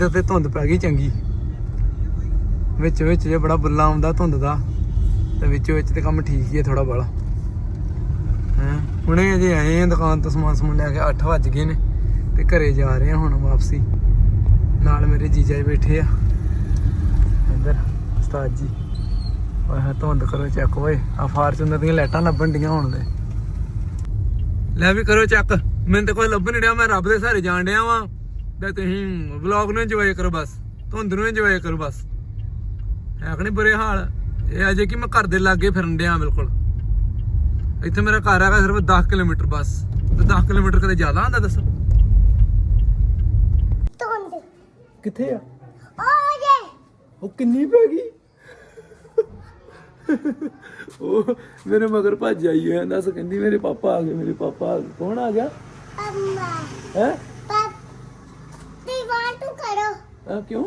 ਇੱਧਰ ਤੇ ਧੁੰਦ ਪੈ ਗਈ ਚੰਗੀ। ਵਿੱਚ ਵਿੱਚ ਜੇ ਬੜਾ ਬੁੱਲਾ ਆਉਂਦਾ ਧੁੰਦ ਦਾ, ਤੇ ਵਿੱਚ ਵਿੱਚ ਤੇ ਕੰਮ ਠੀਕ ਹੀ ਹੈ ਥੋੜਾ ਬਾਲਾ ਹੈ? ਹੁਣੇ ਅਜੇ ਆਏ ਆ ਦੁਕਾਨ ਤੋਂ ਸਮਾਨ ਸਮੂਨ ਲੈ ਕੇ 8 ਵੱਜ ਗਏ ਨੇ, ਤੇ ਘਰੇ ਜਾ ਰਹੇ ਆ ਹੁਣ ਵਾਪਸੀ। ਨਾਲ ਮੇਰੇ ਜੀਜਾ ਜੀ ਬੈਠੇ ਆ। ਇੱਧਰ ਉਸਤਾਦ ਜੀ। ਓਏ ਹਾਂ ਧੁੰਦ ਕਰੋ ਚੈੱਕ ਓਏ। ਆ ਫਾਰਚੂਨਰ ਦੀਆਂ ਲਾਈਟਾਂ ਲੱਭਣ ਡੀਆਂ ਹੁਣ ਦੇ ਲੈ ਵੀ ਕਰੋ ਚੈੱਕ। ਮੈਨੂੰ ਤਾਂ ਕੋਈ ਲੱਭ ਨਹੀਂ ਰਿਹਾ, ਮੈਂ ਰੱਬ ਦੇ ਸਾਰੇ ਜਾਣ ਡਿਆ ਵਾਂ। ਤੇ ਤੁਸੀਂ ਵਲੌਗ ਨੂੰ ਇੰਜੋਏ ਕਰੋ ਬਸ ਧੁੰਦ ਨੂੰ ਇੰਜੋਏ ਕਰੋ ਬਸ। ਹੈ ਕਿ ਨਹੀਂ ਬੁਰੇ ਹਾਲ? ਇਹ ਅਜੇ ਕਿ ਮੈਂ ਘਰ ਦੇ ਲਾਗੇ ਫਿਰਨ ਡਿਆ ਬਿਲਕੁਲ। ਇੱਥੇ ਮੇਰਾ ਘਰ ਹੈਗਾ ਸਿਰਫ 10 ਕਿਲੋਮੀਟਰ ਬਸ। ਤੇ 10 ਕਿਲੋਮੀਟਰ ਕਦੇ ਜ਼ਿਆਦਾ ਹੁੰਦਾ ਦੱਸੋ? ਧੁੰਦ। ਕਿੱਥੇ ਆ? ਓ ਜੇ। ਉਹ ਕਿੰਨੀ ਪੈ ਗਈ? ਉਹ ਮੇਰੇ ਮਗਰ ਭੱਜ ਆਈ ਹੈ ਦੱਸ ਕਹਿੰਦੀ ਮੇਰੇ ਪਾਪਾ ਆ ਗਏ ਮੇਰੇ ਪਾਪਾ ਆ ਗਏ। ਕੌਣ ਆ ਗਿਆ? ਅੰਮਾ। ਹੈ? ਕਰੋ। ਆ ਕਿਉਂ?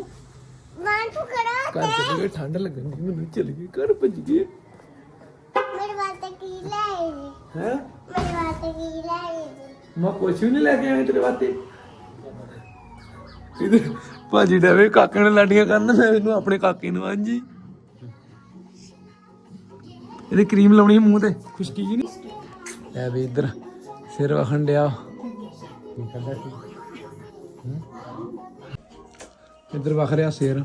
ਵਾਂਟ ਟੂ ਕਰੋ ਘਰ ਚਲੇ ਗਏ ਠੰਡ ਲੱਗਣ ਦੀ ਮੈਨੂੰ ਚਲ ਗਏ ਘਰ ਭੱਜ ਗਏ। ਮੇਰੇ ਵਾਸਤੇ ਕੀ ਲੈ ਆਏ ਜੀ? ਹੈ? ਮੇਰੇ ਵਾਸਤੇ ਕੀ ਲੈ ਆਏ ਜੀ? ਮੈਂ ਕੁਛ ਵੀ ਨਹੀਂ ਲੈ ਕੇ ਆਇਆ ਤੇਰੇ ਵਾਸਤੇ। ਇਧਰ ਭਾਜੀ ਡਵੇ ਕਾਕੇ ਨੇ ਲਾਡੀਆਂ ਕਰਨ ਮੈਂ ਇਹਨੂੰ ਆਪਣੇ ਕਾਕੇ ਨੂੰ ਹਾਂਜੀ ਇਹਦੇ ਕਰੀਮ ਲਾਉਣੀ ਮੂੰਹ ਤੇ। ਖੁਸ਼ਕੀ ਜੀ ਨਹੀਂ? ਐ ਵੀ ਇਧਰ ਸਿਰ ਵਖਣ ਡਿਆ। ਇਧਰ ਵਖ ਰਿਹਾ ਸਿਰ।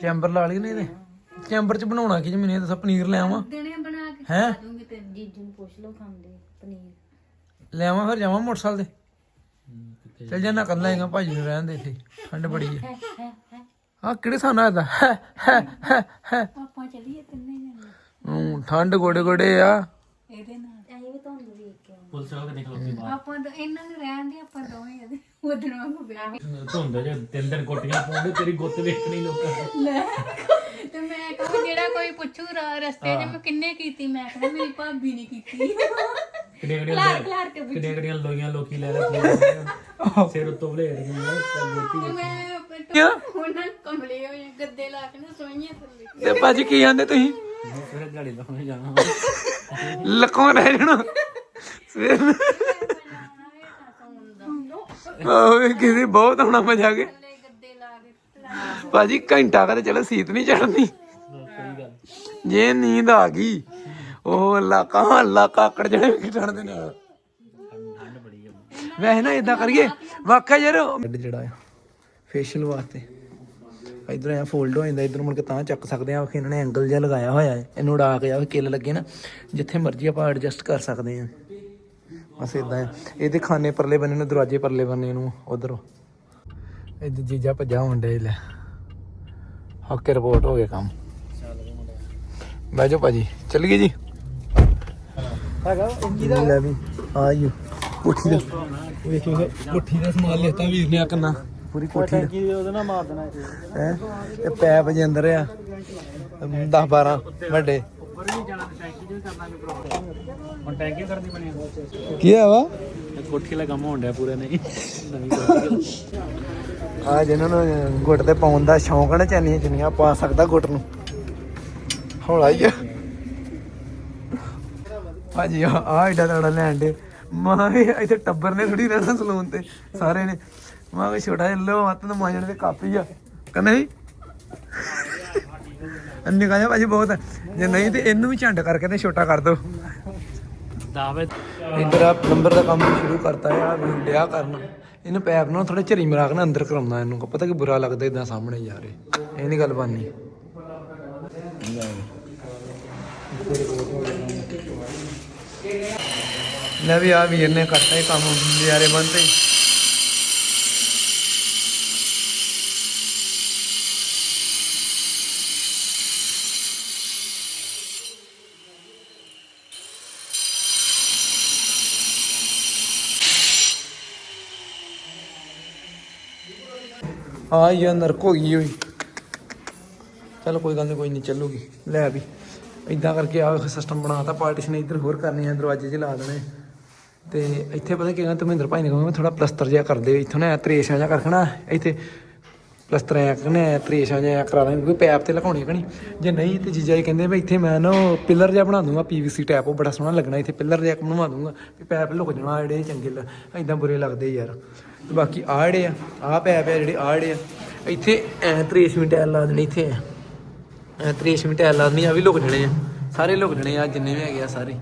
ਚੈਂਬਰ ਲਾ ਲਈ ਨੇ ਇਹਦੇ। ਚੈਂਬਰ ਚ ਬਣਾਉਣਾ ਕੀ ਜੀ ਮੈਨੂੰ ਇਹ ਦੱਸ ਪਨੀਰ ਲੈ ਆਵਾਂ। ਦਿਨੇ ਬਣਾ ਕੇ ਹੈ? ਦੂੰਗੀ ਤੇ ਜੀਜੂ ਨੂੰ ਪੁੱਛ ਲਓ ਖਾਂਦੇ ਪਨੀਰ। ਲੈ ਆਵਾਂ ਫਿਰ ਜਾਵਾਂ ਮੋਟਰਸਾਈਕਲ ਤੇ। ਚੱਲ ਜਾਣਾ? ਕੱਲਾ ਹੈਗਾ ਭਾਜੀ ਨੂੰ ਰਹਿਣ ਦੇ ਇੱਥੇ ਠੰਡ ਬੜੀ ਹੈ ਆ ਕਿਹੜੇ ਸਾਨਾ ਦਾ ਆਪਾਂ ਚੱਲੀਏ ਤਿੰਨੇ ਜਣੇ। ਹੂੰ ਠੰਡ ਗੋੜੇ ਗੋੜੇ ਆ। ਇਹਦੇ ਨਾਲ। ਐਂ ਵੀ ਤੁਹਾਨੂੰ ਵੇਖ ਕੇ ਪੁਲਿਸ ਵਾਲੇ ਨਿਕਲ ਆਪਾਂ ਤਾਂ ਇਹਨਾਂ ਨੂੰ ਰਹਿਣ ਦੇ ਆਪਾਂ ਦੋਵੇਂ ਇਹਦੇ ਉਧਰ ਵਾਂਗੂ ਵਿਆਹ ਧੁੰਦ ਜੇ ਤਿੰਨ ਦਿਨ ਕੋਟੀਆਂ ਪਾਉਂਦੇ ਤੇਰੀ ਗੁੱਤ ਵੇਖਣੀ ਲੋਕਾਂ ਨੇ। ਲੈ ਤੇ ਮੈਂ ਕਹਾਂ ਜਿਹੜਾ ਕੋਈ ਪੁੱਛੂ ਰਾ- ਰਸਤੇ 'ਚ ਮੈਂ ਕਿੰਨੇ ਕੀਤੀ? ਮੈਂ ਕਿਹਾ ਮੇਰੀ ਭਾਬੀ ਨੇ ਕੀਤੀ। ਕਿਹੜੀਆਂ ਖਲਾਰ ਕੇ ਵੀ ਕਿਹੜੀਆਂ ਕਿਹੜੀਆਂ ਲੋਈਆਂ ਲੋਕੀ ਲੈ ਲੈ ਸਿਰ ਉੱਤੋਂ ਭਲੇੜ ਗਈਆਂ ਤਾਂ ਗੋਤੀ ਮੈਂ ਆਪਣੇ ਕਿਉਂ? ਉਹਨਾਂ ਨੂੰ ਕਮਲੇ ਹੋਏ ਗੱਦੇ ਲਾ ਕੇ ਨਾ ਸੋਈਆਂ ਥੱਲੇ। ਤੇ ਭਾਜੀ ਕੀ ਆਂਦੇ ਤੁਸੀਂ? ਫਿਰ ਲਾਉਣੇ ਜਾਣਾ। ਲੱਕੋਂ ਰਹਿ ਜਾਣਾ। ਸਵੇਰ ਨੂੰ ਆਹ ਕਿਸੇ ਬਹੁਤ ਆਉਣਾ ਮਜ਼ਾ ਕੇ ਭਾਜੀ, ਘੰਟਾ ਕਦੇ ਚਲੋ, ਸੀਤ ਨਹੀਂ ਚੜਨੀ ਜੇ ਨੀਂਦ ਆ ਗਈ, ਉਹ ਲਾਕਾ ਲਾਕਾ ਆਕੜ ਜਣੇ ਵੀ ਦੇ ਨਾਲ ਵੈਸੇ ਨਾ ਇਦਾਂ ਕਰੀਏ, ਵਾਕਿਆ ਯਾਰ ਜਿਹੜਾ ਆ ਫੇਸ਼ੀਅਲ ਵਾਸਤੇ। ਇਧਰ ਆ ਫੋਲਡ ਹੋ ਜਾਂਦਾ, ਇਧਰ ਮੁੜ ਕੇ ਤਾਂ ਚੱਕ ਸਕਦੇ ਆ ਕਿ ਇਹਨਾਂ ਨੇ ਐਂਗਲ ਜਿਹਾ ਲਗਾਇਆ ਹੋਇਆ ਹੈ। ਇਹਨੂੰ ਉਡਾ ਕੇ ਆ ਕਿੱਲ ਲੱਗੇ ਨਾ, ਜਿੱਥੇ ਮਰਜ਼ੀ ਆਪਾਂ ਐਡਜਸਟ ਕਰ ਸਕਦੇ ਆ। ਬਸ ਇਦਾਂ ਆ ਇਹਦੇ ਖਾਨੇ ਪਰਲੇ ਬੰਨੇ ਨੂੰ, ਦਰਵਾਜ਼ੇ ਪਰਲੇ ਬੰਨੇ ਨੂੰ, ਉਧਰੋਂ। ਇੱਧਰ ਜੀਜਾ ਭੱਜਾ ਹੁੰਦੇ ਲੈ। ਹੱਕੇ ਰਿਪੋਰਟ ਹੋ ਗਿਆ ਕੰਮ। ਬਹਿ ਭਾਜੀ। ਚੱਲ ਗਏ ਜੀ। ਹੈਗਾ ਲੈ ਵੀ ਆਇਓ। ਕੋਠੀ ਦਾ। ਵੇਖੋ ਕੋਠੀ ਦਾ ਸਮਾਨ ਲਿਖਤਾ ਵੀਰ ਨੇ ਆ ਕੰਨਾ ਪੂਰੀ ਕੋਠੀ ਦਾ। ਕੀ ਉਹਦੇ ਨਾਲ ਮਾਰ ਦੇਣਾ ਹੈ? ਇਹ ਪੈਪ ਜੇ ਅੰਦਰ ਆ। 10 12 ਵੱਡੇ। ਹੁਣ ਟੈਂਕੀ ਕਰਨੀ ਬਣੀ ਕੀ ਆ ਵਾ? ਕੋਠੀ ਵਾਲਾ ਕੰਮ ਹੋਣ ਡਿਆ ਪੂਰਾ ਨਹੀਂ। ਨਵੀਂ ਕੋਠੀ ਆ ਜਿਹਨਾਂ ਨੂੰ ਗੁੱਟ ਤੇ ਪਾਉਣ ਦਾ ਸ਼ੌਂਕ ਨਾ ਚੈਨੀਆਂ ਚੁੰਨੀਆਂ ਪਾ ਸਕਦਾ ਗੁੱਟ ਨੂੰ। ਹੌਲਾ ਹੀ ਆ। ਭਾਜੀ ਆ ਆ ਏਡਾ ਤੜਾ ਲੈਣ ਦੇ ਮਾਂ ਵੀ ਇੱਥੇ ਟੱਬਰ ਨੇ ਥੋੜੀ ਰਹਿਣਾ ਸਲੂਨ ਤੇ ਸਾਰੇ ਨੇ। ਮਾਂ ਕੋਈ ਛੋਟਾ ਜਿਹਾ ਲੋ ਮੱਤ ਨੂੰ ਮਾਜਣ ਦੇ ਕਾਪੀ ਆ। ਕਹਿੰਦਾ ਅੰਨੇ ਕਹਿੰਦਾ ਭਾਜੀ ਬਹੁਤ। ਜੇ ਨਹੀਂ ਤੇ ਇਹਨੂੰ ਵੀ ਝੰਡ ਕਰਕੇ ਤੇ ਛੋਟਾ ਕਰ ਦੋ ਦਾਵੇ ਇੱਧਰ ਆ ਨੰਬਰ ਦਾ ਕੰਮ ਸ਼ੁਰੂ ਕਰਤਾ ਆ ਡਿਆ ਕਰਨ। ਇਹਨੂੰ ਪੈਪ ਨਾਲ ਥੋੜਾ ਝਰੀ ਮਰਾ ਕੇ ਨਾ ਅੰਦਰ ਕਰਾਉਣਾ ਇਹਨੂੰ। ਪਤਾ ਕਿ ਬੁਰਾ ਲੱਗਦਾ ਇਦਾਂ ਸਾਹਮਣੇ ਜਾ ਰਹੇ ਇਹ ਨਹੀਂ ਗੱਲ ਬਾਨੀ ਲੈ ਵੀ ਆ ਵੀਰ ਨੇ ਕਰਤਾ ਇਹ ਕੰਮ। ਨਿਆਰੇ ਬੰਦੇ ਆ ਇਹ ਨਰਕ ਹੋ ਗਈ ਹੋਈ ਚਲ ਕੋਈ ਗੱਲ ਨਹੀਂ ਕੋਈ ਨਹੀਂ ਚੱਲੂਗੀ। ਲੈ ਵੀ ਇਦਾਂ ਕਰਕੇ ਆ ਸਿਸਟਮ ਬਣਾਤਾ ਪਾਰਟੀਸ਼ਨ ਇੱਧਰ ਹੋਰ ਕਰਨੀ ਆ, ਦਰਵਾਜ਼ੇ 'ਚ ਲਾ ਦੇਣੇ। ਤੇ ਇੱਥੇ ਪਤਾ ਕੀ ਕਹਿੰਦਾ ਧਰਮਿੰਦਰ ਭਾਈ ਨੇ ਕਹਿੰਦਾ ਥੋੜਾ ਪਲਸਤਰ ਜਿਹਾ ਕਰ ਦੇ, ਇੱਥੋਂ ਨਾ ਤਰੇਸ਼ਾ ਜਿਹਾ ਕਰਖਣਾ ਇੱਥੇ ਪਲਸਤਰ ਐ ਤਰੇਸ਼ਾਂ ਜਿਹਾ ਕਰਾ ਦਾਂਗੇ ਕੋਈ ਪੈਪ ਤੇ ਲਗਾਉਣੀ ਕਣੀ ਜੇ ਨਹੀਂ ਤੇ ਜੀਜਾ ਜੀ ਕਹਿੰਦੇ ਵੀ ਇੱਥੇ ਮੈਂ ਨਾ ਪਿਲਰ ਜਿਹਾ ਬਣਾ ਦੂੰਗਾ ਪੀਵੀਸੀ ਟੈਪ, ਉਹ ਬੜਾ ਸੋਹਣਾ ਲੱਗਣਾ, ਇੱਥੇ ਪਿਲਰ ਜਿਹਾ ਬਣਵਾ ਦੂੰਗਾ, ਵੀ ਪੈਪ ਲੁਕ ਜਾਣਾ ਜਿਹੜੇ ਚੰਗੇ ਲ ਐਦਾਂ ਬੁਰੇ ਲੱਗਦੇ ਯਾਰ। ਤੇ ਬਾਕੀ ਆਹ ਜਿਹੜੇ ਆ, ਆਹ ਪੈਪ ਆ ਜਿਹੜੇ, ਆਹ ਜਿਹੜੇ ਆ, ਇੱਥੇ ਐ ਤਰੇਸ਼ਵੀਂ ਟੈਲ ਲਾ ਦੇਣੀ ਇੱਥੇ ਐ ਤਰੇਸ਼ਵੀਂ ਟੈਲ ਲਾ ਦੇਣੀ ਆ ਵੀ ਲੁਕ ਜਾਣੇ ਆ। ਸਾਰੇ ਲੁਕ ਜਾਣੇ ਆ ਜਿੰਨੇ ਵੀ ਹੈਗੇ ਆ ਸਾਰੇ।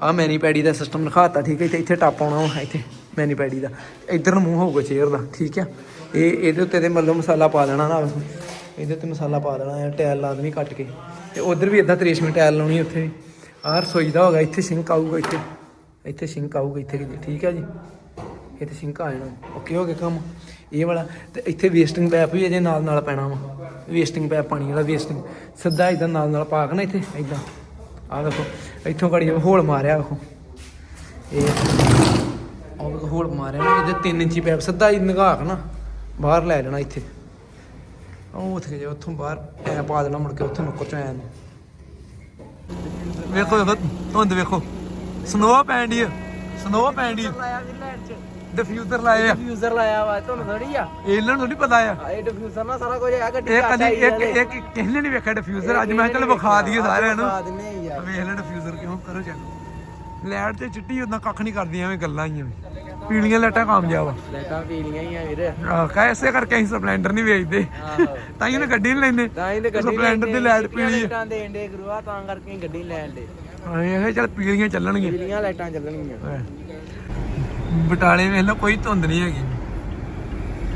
ਆ ਮੈਨੀ ਪੈਡੀ ਦਾ ਸਿਸਟਮ ਲਿਖਾਤਾ ਠੀਕ ਹੈ ਇੱਥੇ ਇੱਥੇ ਟੱਪ ਆਉਣਾ ਵਾ, ਇੱਥੇ ਮੈਨੀ ਪੈਡੀ ਦਾ। ਇੱਧਰ ਨੂੰ ਮੂੰਹ ਹੋਊਗਾ ਚੇਅਰ ਦਾ, ਠੀਕ ਆ? ਇਹ ਇਹਦੇ ਉੱਤੇ ਤੇ ਮਤਲਬ ਮਸਾਲਾ ਪਾ ਦੇਣਾ ਨਾ ਇਹਦੇ ਉੱਤੇ ਮਸਾਲਾ ਪਾ ਦੇਣਾ ਹੈ ਟੈਲ ਲਾ ਦੇਣੀ ਕੱਟ ਕੇ। ਤੇ ਉਧਰ ਵੀ ਇਦਾਂ ਤਰੇਸ਼ਵੀਂ ਟੈਲ ਲਾਉਣੀ ਉੱਥੇ। ਆਹ ਰਸੋਈ ਦਾ ਹੋਗਾ ਇੱਥੇ ਸਿੰਕ ਆਊਗਾ ਇੱਥੇ। ਇੱਥੇ ਸਿੰਕ ਆਊਗਾ ਇੱਥੇ ਕਿਤੇ, ਠੀਕ ਹੈ ਜੀ? ਇੱਥੇ ਸਿੰਕ ਆ ਜਾਣਾ। ਓਕੇ ਹੋ ਗਿਆ ਕੰਮ। ਇਹ ਵਾਲਾ। ਤੇ ਇੱਥੇ ਵੇਸਟਿੰਗ ਪੈਪ ਵੀ ਅਜੇ ਨਾਲ ਨਾਲ ਪੈਣਾ ਵਾ। ਵੇਸਟਿੰਗ ਪੈਪ ਪਾਣੀ ਵਾਲਾ ਵੇਸਟਿੰਗ ਸਿੱਧਾ ਇਦਾਂ ਨਾਲ ਨਾਲ ਪਾ ਕੇ ਨਾ ਇੱਥੇ ਇਦਾਂ ਆਹ ਦੇਖੋ ਇੱਥੋਂ ਘੜੀ ਹੋਲ ਮਾਰਿਆ ਵੇਖੋ ਇਹ ਉਹ ਹੋਲ ਮਾਰਿਆ ਨਾ ਇਹਦੇ 3 ਇੰਚੀ ਪੈਪ ਸਿੱਧਾ ਹੀ ਨਿਗਾਹ ਕੇ ਨਾ। ਬਾਹਰ ਲੈ ਜਾਣਾ ਇੱਥੇ। ਉਹ ਉੱਥੇ ਜੇ ਉੱਥੋਂ ਬਾਹਰ ਐ ਪਾ ਦੇਣਾ ਮੁੜ ਕੇ ਉੱਥੇ ਨੁੱਕਰ ਚ ਆਇਆ ਵੇਖੋ ਵੇਖੋ ਧੁੰਦ ਵੇਖੋ। ਸਨੋ ਪੈਂਦੀ ਸਨੋ ਪੈਂਦੀ ਲਾਇਆ ਡਿਫਿਊਜ਼ਰ ਲਾਏ ਆ। ਡਿਫਿਊਜ਼ਰ ਲਾਇਆ ਵਾ ਤੁਹਾਨੂੰ ਥੋੜੀ ਆ। ਇਹਨਾਂ ਨੂੰ ਨਹੀਂ ਪਤਾ ਆ। ਆ ਇਹ ਡਿਫਿਊਜ਼ਰ ਨਾਲ ਸਾਰਾ ਕੁਝ ਹੈ ਗੱਡੀ ਇਹ ਕਦੀ ਇੱਕ। ਇੱਕ ਕਿਸੇ ਨੇ ਨਹੀਂ ਵੇਖਿਆ ਡਿਫਿਊਜ਼ਰ ਅੱਜ ਮੈਂ ਚਲ ਵਿਖਾ ਦਈਏ ਸਾਰਿਆਂ ਨੂੰ। ਵਿਖਾ ਦਿੰਨੇ ਆ ਯਾਰ। ਵੇਖ ਲੈ ਡਿਫਿਊਜ਼ਰ ਕਿਉਂ ਕਰੋ ਚੈੱਕ। ਲਾਈਟ ਤੇ ਚਿੱਟੀ ਉਦਾਂ ਕੱਖ ਨਹੀਂ ਕਰਦੀਆਂ ਐਵੇਂ ਗੱਲਾਂ ਹੀ ਐਵੇਂ ਪੀਲੀਆਂ ਲਾਈਟਾਂ ਕਾਮਯਾਬ ਆ। ਲੈਟਾਂ ਪੀਲੀਆਂ ਹੀ ਆ ਵੀਰ। ਆਹ, ਕੈਸੇ ਕਰਕੇ ਅਸੀਂ ਸਪਲੈਂਡਰ ਨਹੀਂ ਵੇਚਦੇ। ਤਾਂ ਹੀ ਉਹਨੇ ਗੱਡੀ ਨਹੀਂ ਲੈਂਦੇ। ਤਾਂ ਹੀ ਤੇ ਗੱਡੀ ਸਪਲੈਂਡਰ ਦੀ ਲਾਈਟ ਪੀਲੀ ਦੇਣ ਦੇ ਗੁਰੂਆ ਤਾਂ ਕਰਕੇ ਗੱਡੀ ਲੈਣ ਦੇ। ਇਹ ਚੱਲ ਪੀਲੀਆਂ ਚੱਲਣਗੀਆਂ। ਪੀਲੀਆਂ ਲਾਈਟਾਂ ਚੱਲਣਗੀਆਂ। ਬਟਾਲੇ ਵੇਖ ਲਓ ਕੋਈ ਧੁੰਦ ਨਹੀਂ ਹੈਗੀ।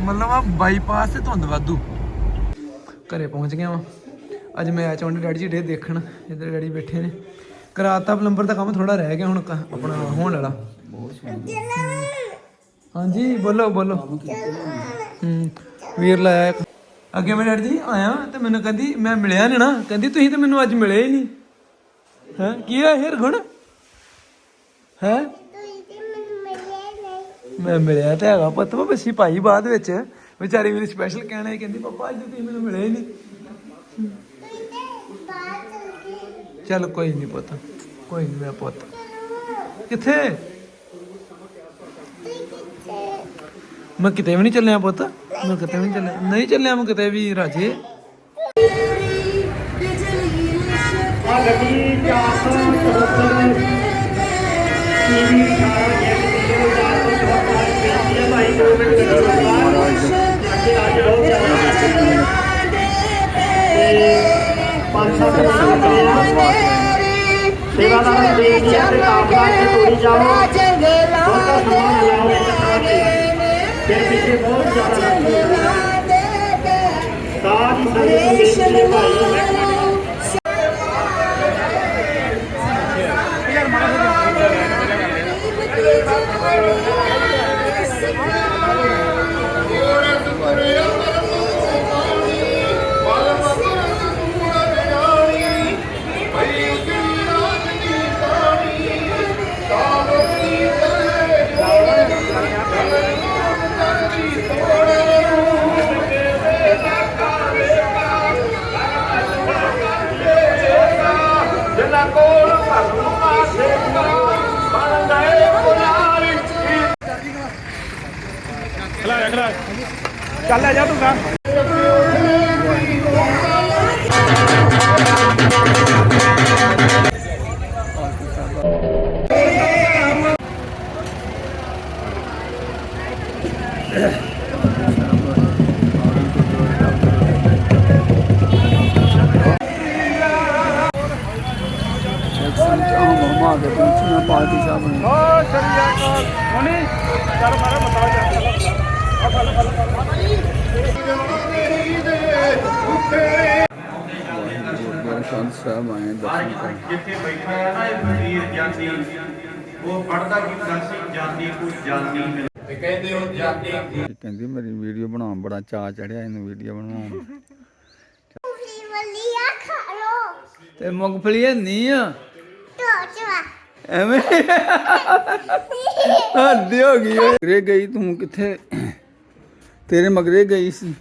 ਮਤਲਬ ਆ ਬਾਈਪਾਸ ਤੇ ਧੁੰਦ ਵਾਧੂ। ਘਰੇ ਪਹੁੰਚ ਗਿਆ ਵਾਂ। ਅੱਜ ਮੈਚ ਆਉਂਦੇ ਡੈਡੀ ਜੀ ਡੇ ਦੇਖਣ। ਇੱਧਰ ਡੈਡੀ ਬੈਠੇ ਨੇ। ਕਰਾਤਾ ਪਲੰਬਰ ਦਾ ਕੰਮ ਥੋੜਾ ਰਹਿ ਗਿਆ ਹੁਣ ਕ- ਆਪਣਾ ਹੋਣ ਵਾਲਾ। ਹਾਂਜੀ, ਬੋਲੋ ਬੋਲੋ। ਹੂੰ, ਵੀਰ ਲਾਇਆ ਇੱਕ। ਅੱਗੇ ਮੈਂ ਡੈਡੀ ਜੀ ਆਇਆ ਤੇ ਮੈਨੂੰ ਕਹਿੰਦੀ, ਮੈਂ ਮਿਲਿਆ ਨਹੀਂ ਨਾ। ਕਹਿੰਦੀ, ਤੁਸੀਂ ਤੇ ਮੈਨੂੰ ਅੱਜ ਮਿਲੇ ਹੀ ਨਹੀਂ। ਹੈ, ਕੀ ਆ ਇਹ ਗੁਣ ਹੈ? ਮੈਂ ਮਿਲਿਆ ਤਾਂ ਹੈਗਾ ਪੁੱਤ, ਮੈਂ ਬੱਸੀ ਪਾਈ ਬਾਅਦ ਵਿੱਚ। ਵਿਚਾਰੀ ਮੇਰੀ ਸਪੈਸ਼ਲ ਕਹਿਣਾ ਸੀ ਕਹਿੰਦੀ, ਪਾਪਾ, ਅੱਜ ਤੁਸੀਂ ਮੈਨੂੰ ਮਿਲੇ ਹੀ ਨਹੀਂ ਤੁਸੀਂ ਤੇ ਬਾਹਰ ਚਲ ਗਏ ਚੱਲ ਕੋਈ ਨਹੀਂ ਪੁੱਤ, ਕੋਈ ਨਹੀਂ ਮੈਂ ਪੁੱਤ। ਕਿੱਥੇ? ਮੈਂ ਕਿਤੇ ਵੀ ਨਹੀਂ ਚੱਲਿਆ ਪੁੱਤ, ਮੈਂ ਕਿਤੇ ਵੀ ਨਹੀਂ ਚੱਲਿਆ। ਨਹੀਂ ਚੱਲਿਆ ਮੈਂ ਕਿਤੇ ਵੀ ਰਾਜੇ। ਸੇਵਾਦਾਰ ਸੰਗਤ ਦੇ ਚੱਲ ਆ ਜਾ ਤੂੰ। ਗਾ ਜਿੱਥੇ ਬੈਠਾ ਹੈ ਨਾ ਇਹ ਫਕੀਰ ਜਾਤੀ ਉਹ ਪੜਦਾ ਕੀ ਦਰਸੀ ਜਾਤੀ ਕੋਈ ਜਾਤੀ ਮਿਲ ਕਹਿੰਦੇ ਉਹ ਜਾਤੀ ਕਹਿੰਦੀ ਮੇਰੀ ਵੀਡੀਓ ਬਣਾਉਣ ਬੜਾ ਚਾਅ ਚੜਿਆ ਇਹਨੂੰ ਵੀਡੀਓ ਬਣਾਉਣ। ਮੂੰਗਫਲੀ ਵਾਲੀ ਆ ਖਾ ਲੋ ਤੇ ਮੂੰਗਫਲੀ ਨਹੀਂ ਆ। ਐਵੇਂ। ਹੱਦੀ ਹੋ ਗਈ ਮਗਰੇ ਗਈ ਤੂੰ ਕਿੱਥੇ? ਤੇਰੇ ਮਗਰੇ ਗਈ ਸੀ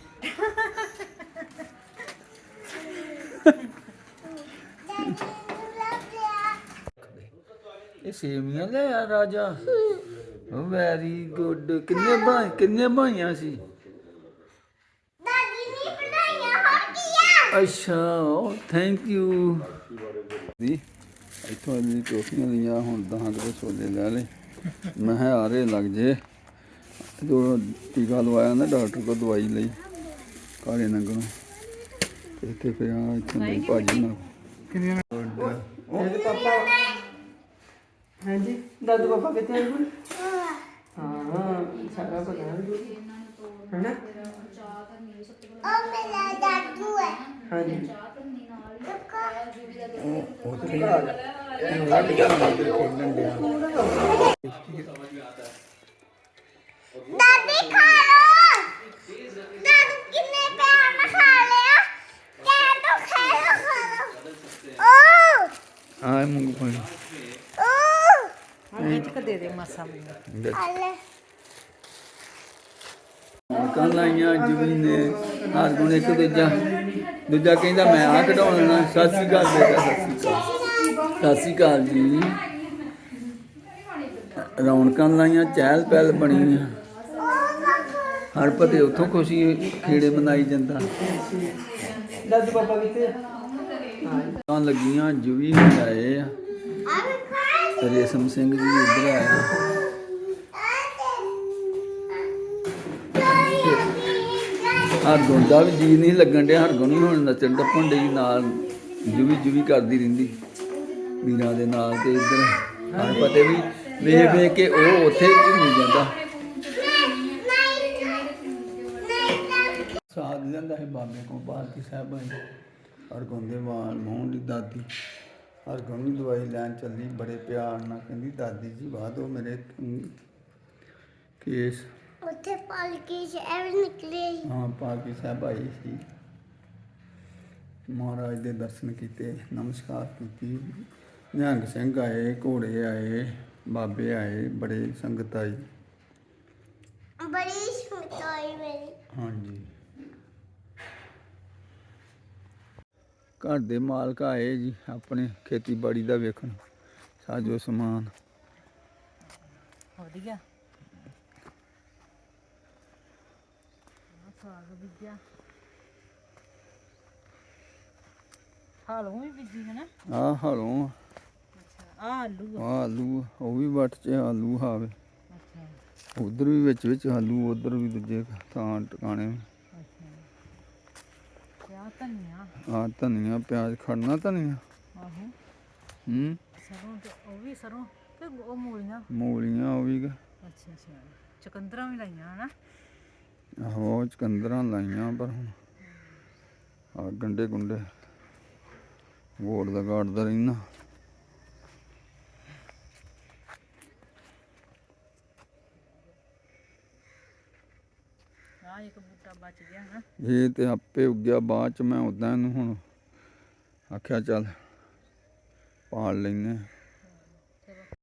ਦਾਦੀ ਨੂੰ ਲੱਭ ਲਿਆ ਇਹ ਸੇਮੀਆਂ ਲੈ ਆ ਰਾਜਾ। Very good. ਕਿੰਨੇ ਭਾਈ ਕਿੰਨੇ ਭਾਈਆਂ ਸੀ? ਦਾਦੀ ਨੇ ਅੱਛਾ ਥੈਂਕ ਯੂ ਦੀ ਇੱਥੋਂ ਦੀ ਟੋਫੀਆਂ ਲਈਆਂ ਹੁਣ ਦਹਾਂ ਕਿਲੋ ਛੋਲੇ ਲੈ ਲਏ। ਮੈਂ ਕਿਹਾ ਆਰੇ ਲੱਗ ਜੇ। ਜੋ ਟੀਕਾ ਲਵਾਇਆ ਨਾ ਡਾਕਟਰ ਕੋਲ ਦਵਾਈ ਲਈ ਕਾਲੇ ਨੰਗਲ ਤੇ ਫਿਰ ਆ ਇੱਥੋਂ ਭਾਜੀ ਨਾਲ। ਹਾਂਜੀ ਦਾਦੂ ਪਾਪਾ ਕਿੱਥੇ ਹੁਣ? ਹਾਂ ਸਾਰਾ ਪਤਾ ਹੈ ਹੈਨਾ? ਉਹ ਮੇਰਾ ਦਾਦੂ ਹੈ ਹਾਂਜੀ। ਦਾਦੀ ਖਾ ਲੋ ਦਾਦੂ ਕਿੰਨੇ ਪਿਆਰ ਨਾਲ ਖਾ ਲਿਆ। ਕਹਿ ਤੋ ਖਾ ਲੋ ਖਾ ਲੋ ਓ। ਆ ਮੂੰਗਫਲੀ ਓ ਇੱਕ ਦੇ ਦੇ ਮਾਸਾ ਮੈਨੂੰ। ਖਾ ਲੈ ਕੱਲ ਆਈਆਂ ਜੁਬੀ ਨੇ ਹਰ ਗੁਣ ਇੱਕ ਦੂਜਾ। ਦੂਜਾ ਕਹਿੰਦਾ ਮੈਂ ਆ ਕਢਾਉਣ ਲੈਣਾ ਸਤਿ ਸ੍ਰੀ ਅਕਾਲ ਬੇਟਾ ਸਤਿ ਸ੍ਰੀ ਅਕਾਲ। ਸਤਿ ਸ੍ਰੀ ਅਕਾਲ ਜੀ। ਰੌਣਕਾਂ ਲਾਈਆਂ ਚਹਿਲ ਪਹਿਲ ਬਣੀ ਆ ਹਰ ਪਤੇ ਉੱਥੋਂ ਖੁਸ਼ੀ ਖੇੜੇ ਮਨਾਈ ਜਾਂਦਾ। ਦਾਦੂ ਪਾਪਾ ਕਿੱਥੇ ਆ ਲੱਗੀਆਂ ਜੁਬੀ ਵੀ ਆਏ ਆ। ਰੇਸ਼ਮ ਸਿੰਘ ਜੀ ਇੱਧਰ ਆਇਆ ਹਰਗੁਣ ਦਾ ਵੀ ਜੀ ਨਹੀਂ ਲੱਗਣ ਡਿਆ, ਹਰਗੁਣ ਵੀ ਹੁਣ ਨੱਚਣ ਟੱਪਣ ਡਈ ਨਾਲ ਜੁਵੀ ਜੁਵੀ ਕਰਦੀ ਰਹਿੰਦੀ ਵੀਰਾਂ ਦੇ ਨਾਲ ਤੇ ਇੱਧਰ। ਹਰ ਪਤੇ ਵੀ ਵੇਖ ਵੇਖ ਕੇ ਉਹ ਉੱਥੇ ਝੂਮ ਜਾਂਦਾ। ਸਾਥ ਦਿੰਦਾ ਹੈ ਬਾਬੇ ਕੋਲ ਬਾਲਕੀ ਸਾਹਿਬ ਆਏ। ਹਰਗੁਣ ਦੇ ਵਾਲ ਮੋਹਨ ਦੀ ਦਾਦੀ। ਹਰਗੁਣ ਵੀ ਦਵਾਈ ਲੈਣ ਚੱਲੀ ਬੜੇ ਪਿਆਰ ਨਾਲ ਕਹਿੰਦੀ ਦਾਦੀ ਜੀ ਵਾਹ ਦਿਓ ਮੇਰੇ ਕੇਸ। ਉੱਥੇ ਪਾਲਕੀ ਐਵੇਂ ਨਿਕਲੇ ਹਾਂ ਪਾਲਕੀ ਸਾਹਿਬ ਆਈ ਸੀ। ਮਹਾਰਾਜ ਦੇ ਦਰਸ਼ਨ ਕੀਤੇ ਨਮਸਕਾਰ ਕੀਤੀ। ਨਿਹੰਗ ਸਿੰਘ ਆਏ ਘੋੜੇ ਆਏ ਬਾਬੇ ਆਏ ਬੜੇ ਸੰਗਤ ਆਈ। ਬੜੀ ਸੁਣਤਾਈ ਮੇਰੀ। ਹਾਂਜੀ। ਘਰ ਦੇ ਮਾਲਕ ਆਏ ਜੀ ਆਪਣੇ ਖੇਤੀਬਾੜੀ ਦਾ ਵੇਖਣ। ਸਾਜੋ ਸਮਾਨ। ਵਧੀਆ। ਸਾਗ ਬੀਜਿਆ ਹਾਲੋਂ ਵੀ ਬੀਜੀ ਹੈ ਨਾ? ਆਹ ਹਲੋਂ ਆ। ਆਲੂ ਆ। ਆਲੂ ਉਹ ਵੀ ਵੱਟ ਚ ਆਲੂ ਹਾਵੇ। ਅੱਛਾ। ਉਧਰ ਵੀ ਵਿੱਚ ਵਿੱਚ ਆਲੂ ਉਧਰ ਵੀ ਦੂਜੇ ਥਾਂ ਟਿਕਾਣੇ। ਆ ਧਨੀਆ। ਆ ਧਨੀਆ ਪਿਆਜ਼ ਖੜਨਾ ਧਨੀਆ? ਆਹੋ। ਹੂੰ? ਸਰੋਂ ਤੇ ਉਹ ਵੀ ਸਰੋਂ ਤੇ ਉਹ ਮੂਲੀਆਂ। ਮੂਲੀਆਂ ਉਹ ਵੀ ਅੱਛਾ ਅੱਛਾ। ਚਕੰਦਰਾਂ ਵੀ ਲਾਈਆਂ ਹਨਾ? ਆਹੋ ਚਕੰਦਰਾਂ ਲਾਈਆਂ ਪਰ ਹੁਣ ਆ ਗੰਡੇ ਗੁੰਡੇ ਗੋੜ ਦਾ ਗਾੜਦਾ ਰਹਿਣਾ ਆ ਇੱਕ ਬੂਟਾ ਬਚ ਗਿਆ ਹਨਾ ਇਹ ਤੇ ਆਪੇ ਉੱਗਿਆ ਬਾਅਦ ਚ ਮੈਂ ਉਦਾਂ ਇਹਨੂੰ ਹੁਣ ਆਖਿਆ, ਚੱਲ ਪਾਲ ਲੈਨੇ